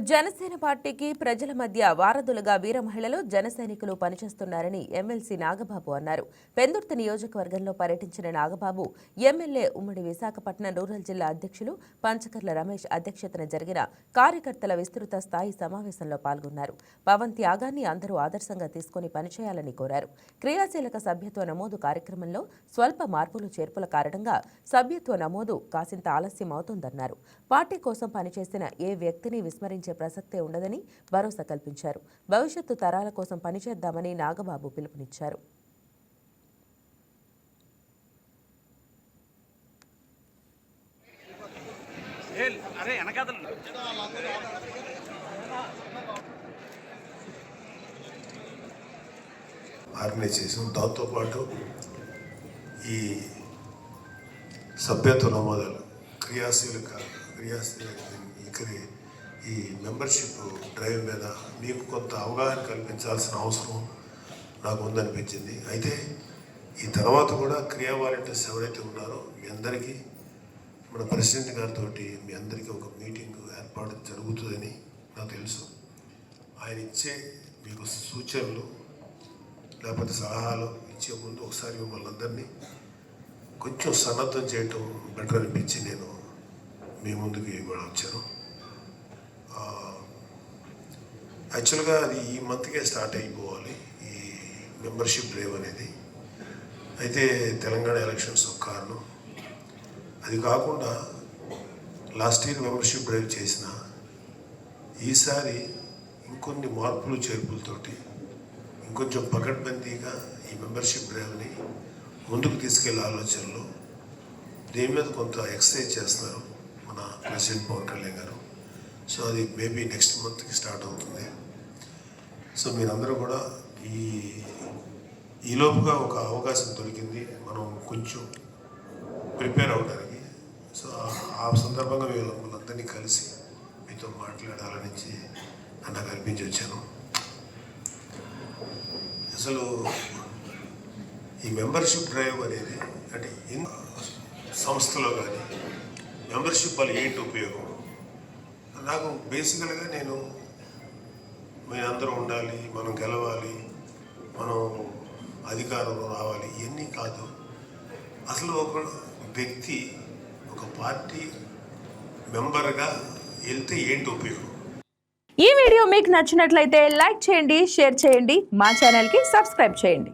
జనసేన పార్టీకి ప్రజల మధ్య వారధులుగా వీర మహిళలు జనసైనికులు పనిచేస్తున్నారని ఎమ్మెల్సీ నాగబాబు అన్నారు. పెందుర్తి నియోజకవర్గంలో పర్యటించిన నాగబాబు ఎమ్మెల్యే ఉమ్మడి విశాఖపట్నం రూరల్ జిల్లా అధ్యక్షులు పంచకర్ల రమేష్ అధ్యక్షతన జరిగిన కార్యకర్తల విస్తృత స్థాయి సమావేశంలో పాల్గొన్నారు. పవన్ త్యాగాన్ని అందరూ ఆదర్శంగా తీసుకుని పనిచేయాలని కోరారు. క్రియాశీలక సభ్యత్వ నమోదు కార్యక్రమంలో స్వల్ప మార్పులు చేర్పుల కారణంగా సభ్యత్వ నమోదు కాసింత ఆలస్యం అవుతోందన్నారు పార్టీ కోసం పనిచేసిన ఏ వ్యక్తిని విస్మరించారు ప్రసక్తే ఉండదని భరోసా కల్పించారు. భవిష్యత్తు తరాల కోసం పనిచేద్దామని నాగబాబు పిలుపునిచ్చారు. ఏ, అరే వెనకాతలు ఆర్గనైజ్ చేసాం దాంతోపాటు ఈ సభ్యత్వ నమోదాలు క్రియాశీలక క్రియాశీలక ఇక్కడ ఈ మెంబర్షిప్ డ్రైవ్ మీద మీకు కొంత అవగాహన కల్పించాల్సిన అవసరం నాకు ఉందనిపించింది. అయితే ఈ తర్వాత కూడా క్రియా వాలంటీర్స్ ఎవరైతే ఉన్నారో మీ అందరికీ మన ప్రెసిడెంట్ గారితో మీ అందరికీ ఒక మీటింగ్ ఏర్పాటు జరుగుతుందని నాకు తెలుసు. ఆయన ఇచ్చే మీకు సూచనలు లేకపోతే సలహాలు ఇచ్చే ముందు ఒకసారి మిమ్మల్ని అందరినీ కొంచెం సన్నద్ధం చేయటం బెటర్ అనిపించి నేను మీ ముందుకు ఇవాళ వచ్చాను ఆ, యాక్చువల్గా అది ఈ మంత్కే స్టార్ట్ అయిపోవాలి. ఈ మెంబర్షిప్ డ్రైవ్ అనేది. అయితే తెలంగాణ ఎలక్షన్స్ ఒక కారణం. అది కాకుండా లాస్ట్ ఇయర్ మెంబర్షిప్ డ్రైవ్ చేసిన ఈసారి ఇంకొన్ని మార్పులు చేర్పులతోటి ఇంకొంచెం పకడ్బందీగా ఈ మెంబర్షిప్ డ్రైవ్ని ముందుకు తీసుకెళ్ళే ఆలోచనలో దీని మీద కొంత ఎక్సర్సైజ్ చేస్తున్నారు మన ప్రెసిడెంట్ పవన్ కళ్యాణ్ గారు. సో అది మేబీ నెక్స్ట్ మంత్కి స్టార్ట్ అవుతుంది. సో మీరందరూ కూడా ఈ ఈలోపుగా ఒక అవకాశం దొరికింది. మనం కొంచెం ప్రిపేర్ అవడానికి. సో ఆ- సందర్భంగా మేము మనందరినీ కలిసి మీతో మాట్లాడాలని నాకు అనిపించి వచ్చాను. అసలు ఈ మెంబర్షిప్ డ్రైవ్ అనేది అంటే ఇన్ సంస్థలో కానీ మెంబర్షిప్ వల్ల ఏంటి ఉపయోగం? నాకు బేసికల్గా నేను మీరందరూ ఉండాలి మనం గెలవాలి మనం అధికారంలో రావాలి ఇవన్నీ కాదు. అసలు ఒక వ్యక్తి ఒక పార్టీ మెంబర్గా వెళ్తే ఏంటి ఉపయోగం? ఈ వీడియో మీకు నచ్చినట్లయితే లైక్ చేయండి షేర్ చేయండి మా ఛానల్కి సబ్స్క్రైబ్ చేయండి.